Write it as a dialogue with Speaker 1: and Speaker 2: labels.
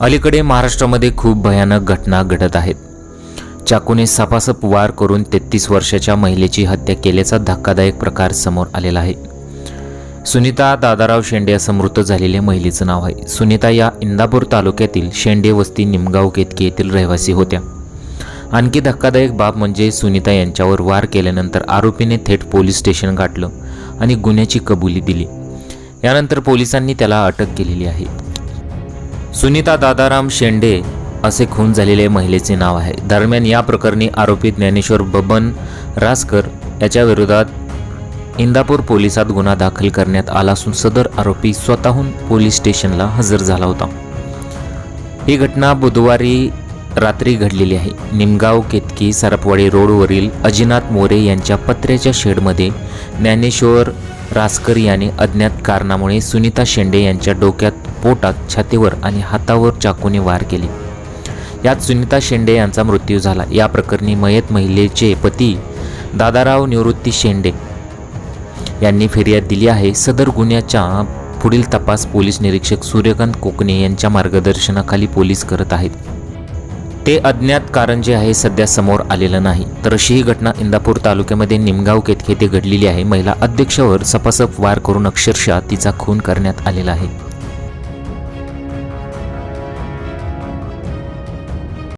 Speaker 1: अलीकडे महाराष्ट्रामध्ये खूप भयानक घटना घडत आहेत. चाकूने सपासप वार करून तेहतीस वर्षाच्या महिलेची हत्या केल्याचा धक्कादायक प्रकार समोर आलेला आहे. सुनीता दादाराव शेंडे असं मृत झालेल्या महिलेचं नाव आहे. सुनीता या इंदापूर तालुक्यातील शेंडे वस्ती निमगाव केतकी येथील रहिवासी होत्या. आणखी धक्कादायक बाब म्हणजे सुनीता यांच्यावर वार केल्यानंतर आरोपीने थेट पोलीस स्टेशन गाठलं आणि गुन्ह्याची कबुली दिली. यानंतर पोलिसांनी त्याला अटक केलेली आहे. सुनीता दादाराम शेंडे असे खून झालेले महिलेचे नाव आहे. दरम्यान या प्रकरणी आरोपी ज्ञानेश्वर बबन रासकर याच्या विरोधात इंदापूर पोलिसात गुन्हा दाखल करण्यात आला असून सदर आरोपी स्वतःहून पोलीस स्टेशनला हजर झाला होता. ही घटना बुधवारी रात्री घडलेली आहे. निमगाव केतकी सरपवाडी रोडवरील अजिनाथ मोरे यांच्या पत्र्याच्या शेडमध्ये ज्ञानेश्वर रासकर याने अज्ञात कारणामुळे सुनीता शेंडे यांच्या डोक्यात पोटात छातीवर आणि हातावर चाकूने वार केले. यात सुनीता शेंडे यांचा मृत्यू झाला. या प्रकरणी मयत महिलेचे पती दादाराव निवृत्ती शेंडे यांनी फिर्याद दिली आहे. सदर गुन्ह्याच्या पुढील तपास पोलीस निरीक्षक सूर्यकांत कोकणे यांच्या मार्गदर्शनाखाली पोलीस करत आहेत. ते अज्ञात कारण जे आहे सध्या समोर आलेलं नाही. तर अशी ही घटना इंदापूर तालुक्यामध्ये निमगाव केतके घडलेली आहे. महिला अध्यक्षावर सपासप वार करून अक्षरशः तिचा खून करण्यात आलेला आहे.